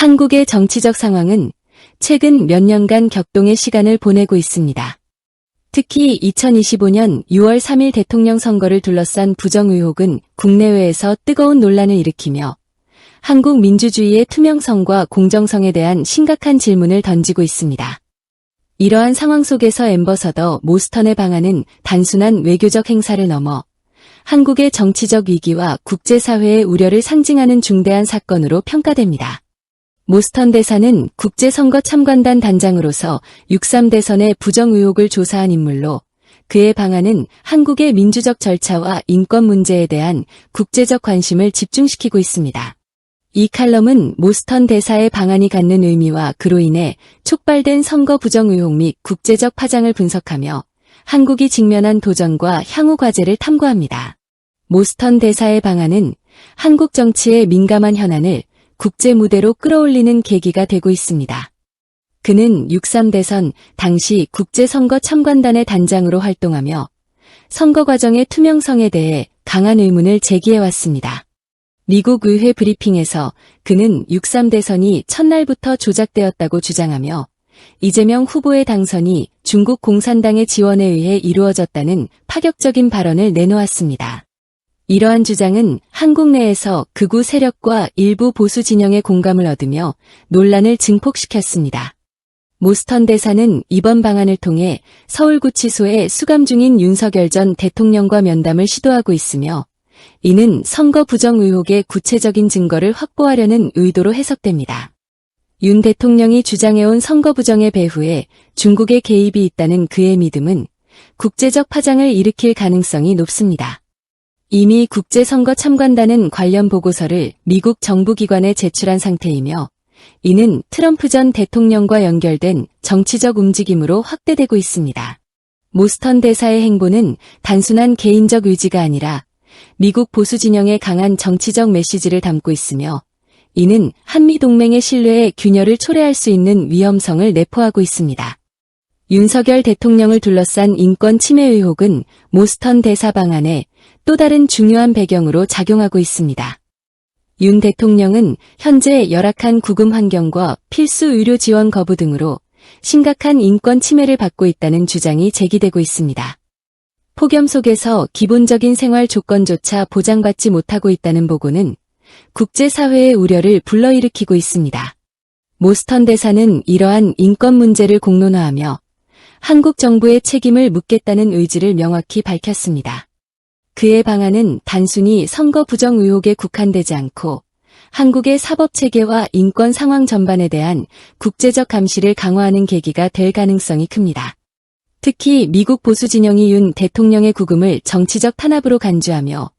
한국의 정치적 상황은 최근 몇 년간 격동의 시간을 보내고 있습니다. 특히 2025년 6월 3일 대통령 선거를 둘러싼 부정 의혹은 국내외에서 뜨거운 논란을 일으키며 한국 민주주의의 투명성과 공정성에 대한 심각한 질문을 던지고 있습니다. 이러한 상황 속에서 엠버서더 모스턴의 방안은 단순한 외교적 행사를 넘어 한국의 정치적 위기와 국제사회의 우려를 상징하는 중대한 사건으로 평가됩니다. 모스턴 대사는 국제선거 참관단 단장으로서 6.3 대선의 부정 의혹을 조사한 인물로 그의 방안은 한국의 민주적 절차와 인권 문제에 대한 국제적 관심을 집중시키고 있습니다. 이 칼럼은 모스턴 대사의 방안이 갖는 의미와 그로 인해 촉발된 선거 부정 의혹 및 국제적 파장을 분석하며 한국이 직면한 도전과 향후 과제를 탐구합니다. 모스턴 대사의 방안은 한국 정치의 민감한 현안을 국제 무대로 끌어올리는 계기가 되고 있습니다. 그는 6.3 대선 당시 국제 선거 참관단의 단장으로 활동하며 선거 과정의 투명성에 대해 강한 의문을 제기해 왔습니다. 미국 의회 브리핑에서 그는 6.3 대선이 첫날부터 조작되었다고 주장하며 이재명 후보의 당선이 중국 공산당의 지원에 의해 이루어졌다는 파격적인 발언을 내놓았습니다. 이러한 주장은 한국 내에서 극우 세력과 일부 보수 진영의 공감을 얻으며 논란을 증폭시켰습니다. 모스턴 대사는 이번 방안을 통해 서울구치소에 수감 중인 윤석열 전 대통령과 면담을 시도하고 있으며 이는 선거 부정 의혹의 구체적인 증거를 확보하려는 의도로 해석됩니다. 윤 대통령이 주장해온 선거 부정의 배후에 중국의 개입이 있다는 그의 믿음은 국제적 파장을 일으킬 가능성이 높습니다. 이미 국제선거 참관단은 관련 보고서를 미국 정부기관에 제출한 상태이며 이는 트럼프 전 대통령과 연결된 정치적 움직임으로 확대되고 있습니다. 모스턴 대사의 행보는 단순한 개인적 의지가 아니라 미국 보수 진영의 강한 정치적 메시지를 담고 있으며 이는 한미 동맹의 신뢰에 균열을 초래할 수 있는 위험성을 내포하고 있습니다. 윤석열 대통령을 둘러싼 인권 침해 의혹은 모스턴 대사 방안에 또 다른 중요한 배경으로 작용하고 있습니다. 윤 대통령은 현재 열악한 구금 환경과 필수 의료 지원 거부 등으로 심각한 인권 침해를 받고 있다는 주장이 제기되고 있습니다. 폭염 속에서 기본적인 생활 조건조차 보장받지 못하고 있다는 보고는 국제사회의 우려를 불러일으키고 있습니다. 모스턴 대사는 이러한 인권 문제를 공론화하며 한국 정부의 책임을 묻겠다는 의지를 명확히 밝혔습니다. 그의 방안은 단순히 선거 부정 의혹에 국한되지 않고 한국의 사법 체계와 인권 상황 전반에 대한 국제적 감시를 강화하는 계기가 될 가능성이 큽니다. 특히 미국 보수 진영이 윤 대통령의 구금을 정치적 탄압으로 간주하며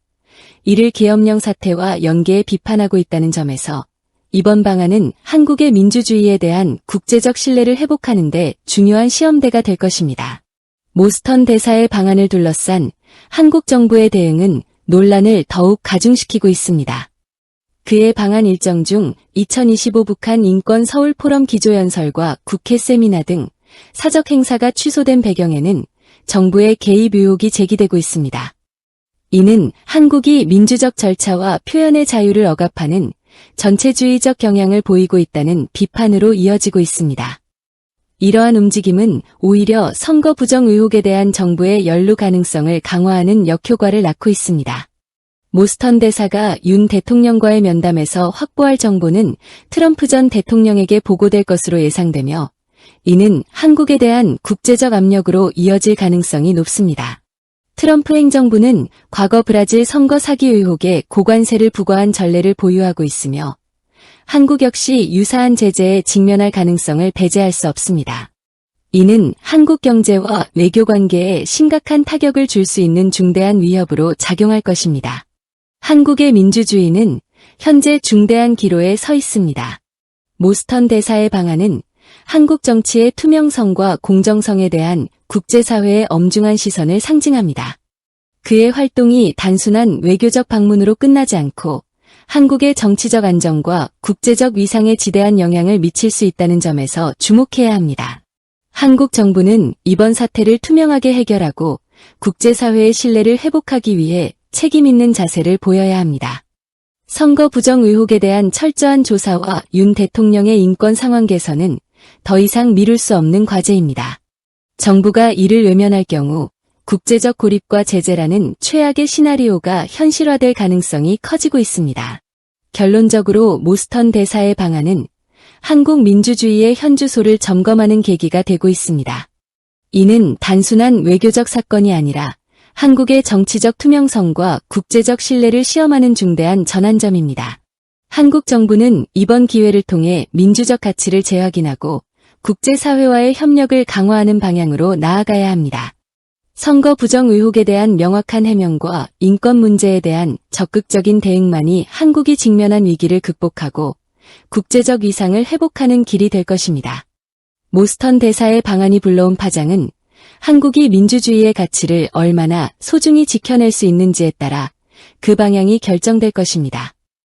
이를 계엄령 사태와 연계해 비판하고 있다는 점에서 이번 방안은 한국의 민주주의에 대한 국제적 신뢰를 회복하는 데 중요한 시험대가 될 것입니다. 모스턴 대사의 방안을 둘러싼 한국 정부의 대응은 논란을 더욱 가중시키고 있습니다. 그의 방안 일정 중 2025 북한 인권 서울 포럼 기조연설과 국회 세미나 등 사적 행사가 취소된 배경에는 정부의 개입 의혹이 제기되고 있습니다. 이는 한국이 민주적 절차와 표현의 자유를 억압하는 전체주의적 경향을 보이고 있다는 비판으로 이어지고 있습니다. 이러한 움직임은 오히려 선거 부정 의혹에 대한 정부의 연루 가능성을 강화하는 역효과를 낳고 있습니다. 모스턴 대사가 윤 대통령과의 면담에서 확보할 정보는 트럼프 전 대통령에게 보고될 것으로 예상되며 이는 한국에 대한 국제적 압력으로 이어질 가능성이 높습니다. 트럼프 행정부는 과거 브라질 선거 사기 의혹에 고관세를 부과한 전례를 보유하고 있으며 한국 역시 유사한 제재에 직면할 가능성을 배제할 수 없습니다. 이는 한국 경제와 외교 관계에 심각한 타격을 줄 수 있는 중대한 위협으로 작용할 것입니다. 한국의 민주주의는 현재 중대한 기로에 서 있습니다. 모스턴 대사의 방안은 한국 정치의 투명성과 공정성에 대한 국제사회의 엄중한 시선을 상징합니다. 그의 활동이 단순한 외교적 방문으로 끝나지 않고 한국의 정치적 안정과 국제적 위상에 지대한 영향을 미칠 수 있다는 점에서 주목해야 합니다. 한국 정부는 이번 사태를 투명하게 해결하고 국제사회의 신뢰를 회복하기 위해 책임 있는 자세를 보여야 합니다. 선거 부정 의혹에 대한 철저한 조사와 윤 대통령의 인권 상황 개선은 더 이상 미룰 수 없는 과제입니다. 정부가 이를 외면할 경우 국제적 고립과 제재라는 최악의 시나리오가 현실화될 가능성이 커지고 있습니다. 결론적으로 모스턴 대사의 방안은 한국 민주주의의 현주소를 점검하는 계기가 되고 있습니다. 이는 단순한 외교적 사건이 아니라 한국의 정치적 투명성과 국제적 신뢰를 시험하는 중대한 전환점입니다. 한국 정부는 이번 기회를 통해 민주적 가치를 재확인하고 국제사회와의 협력을 강화하는 방향으로 나아가야 합니다. 선거 부정 의혹에 대한 명확한 해명과 인권 문제에 대한 적극적인 대응만이 한국이 직면한 위기를 극복하고 국제적 위상을 회복하는 길이 될 것입니다. 모스턴 대사의 방안이 불러온 파장은 한국이 민주주의의 가치를 얼마나 소중히 지켜낼 수 있는지에 따라 그 방향이 결정될 것입니다.